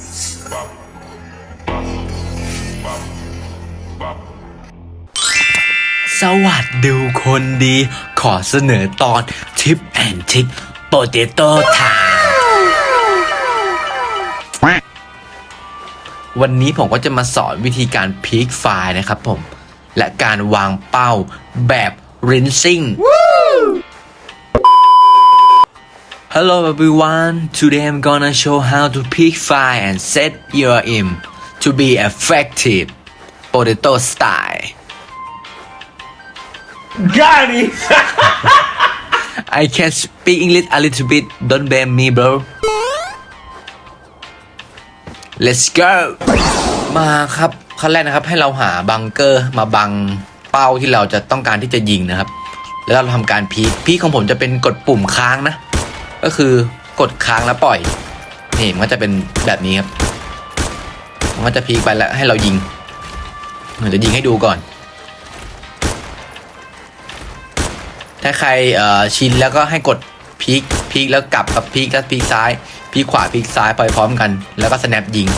สวัสดีคนดี ขอเสนอตอนทิปแอนทิปโปเตโต้ทาวันนี้ผมก็จะมาสอนวิธีการพีคไฟนะครับผม และการวางเป้าแบบรินซิ่ง w o Hello everyone today I'm gonna show how to pick file and set your aim to be effective potato style Got it! I can speak English a little bit. Don't blame me, bro. Let's go มาครับขั้นแรกนะครับให้เราหาบังเกอร์มาบังเป้าที่เราจะต้องการที่จะยิงนะครับ แล้วเราทำการพีคพีคของผมจะเป็นกดปุ่มค้างนะ ก็คือกดค้างแล้วปล่อย นี่มันก็จะเป็นแบบนี้ครับมันก็จะพีคไปแล้วให้เรายิงเดี๋ยวจะยิงให้ดูก่อน ถ้าใครชินแล้วก็ให้กดพลิกพลิกแล้วกลับกับพลิกแล้วพลิกซ้ายพลิกขวาพลิกซ้ายไปพร้อมกัน แล้วก็สแนปยิง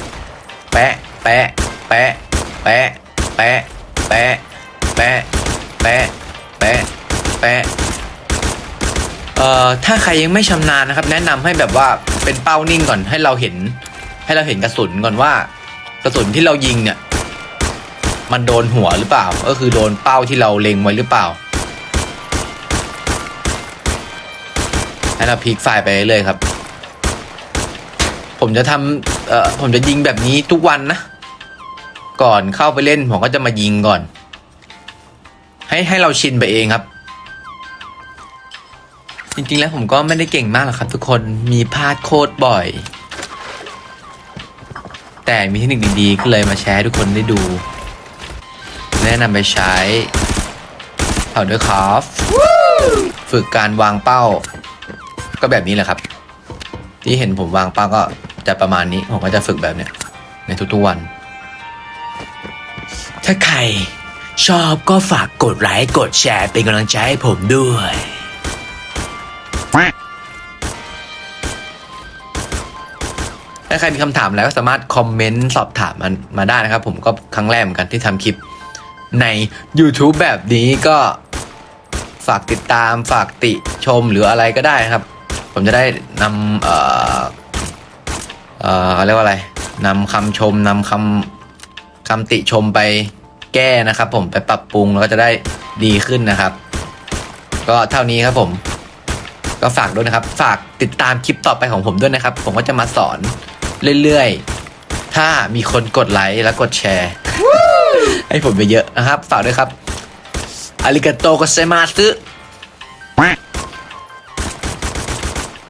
แปะ แปะ แปะ แปะ แปะ แปะ แปะ แปะ แปะ แปะ เอ่อถ้าใครยังไม่ชำนาญนะครับ แนะนำให้แบบว่าเป็นเป้านิ่งก่อนให้เราเห็น ให้เราเห็นกระสุนก่อนว่า กระสุนที่เรายิงเนี่ย มันโดนหัวหรือเปล่า ก็คือโดนเป้าที่เราเล็งไว้หรือเปล่าให้เราพลิกไฟไปเรื่อยๆครับ ผมจะทำเอ่อผมจะยิงแบบนี้ทุกวันนะ ก่อนเข้าไปเล่นผมก็จะมายิงก่อน ให้ให้เราชินไปเองครับ จริงๆแล้วผมก็ไม่ได้เก่งมากหรอกครับ ทุกคนมีพลาดโคตรบ่อย แต่มีเทคนิคดีๆก็เลยมาแชร์ให้ทุกคนได้ดูแนะนำไปใช้ Powder Craft ฝึกการวางเป้า ก็แบบนี้แหละครับ ที่เห็นผมวางเป้าก็จะประมาณนี้ผมก็จะฝึกแบบเนี้ยในทุกๆวัน ถ้าใครชอบก็ฝากกดไลค์กดแชร์เป็นกำลังใจให้ผมด้วย ถ้าใครมีคำถามแล้วก็สามารถคอมเมนต์สอบถามมันมาได้นะครับ ผมก็ครั้งแรกเหมือนกันที่ทำคลิปใน YouTube แบบนี้ก็ฝากติดตามฝากติชมหรืออะไรก็ได้นะครับ ผมจะได้นำเอ่อเอ่อเขาเรียกว่าอะไรนำคำชมนำคำคำติชมไปแก้นะครับ ผมไปปรับปรุงแล้วก็จะได้ดีขึ้นนะครับ ก็เท่านี้ครับผม ก็ฝากด้วยนะครับ ฝากติดตามคลิปต่อไปของผมด้วยนะครับ ผมก็จะมาสอน เรื่อยๆ ถ้ามีคนกดไลค์และกดแชร์ ให้ผมไปเยอะนะครับ ฝากด้วยครับอาริกาโตโกเซมาซึ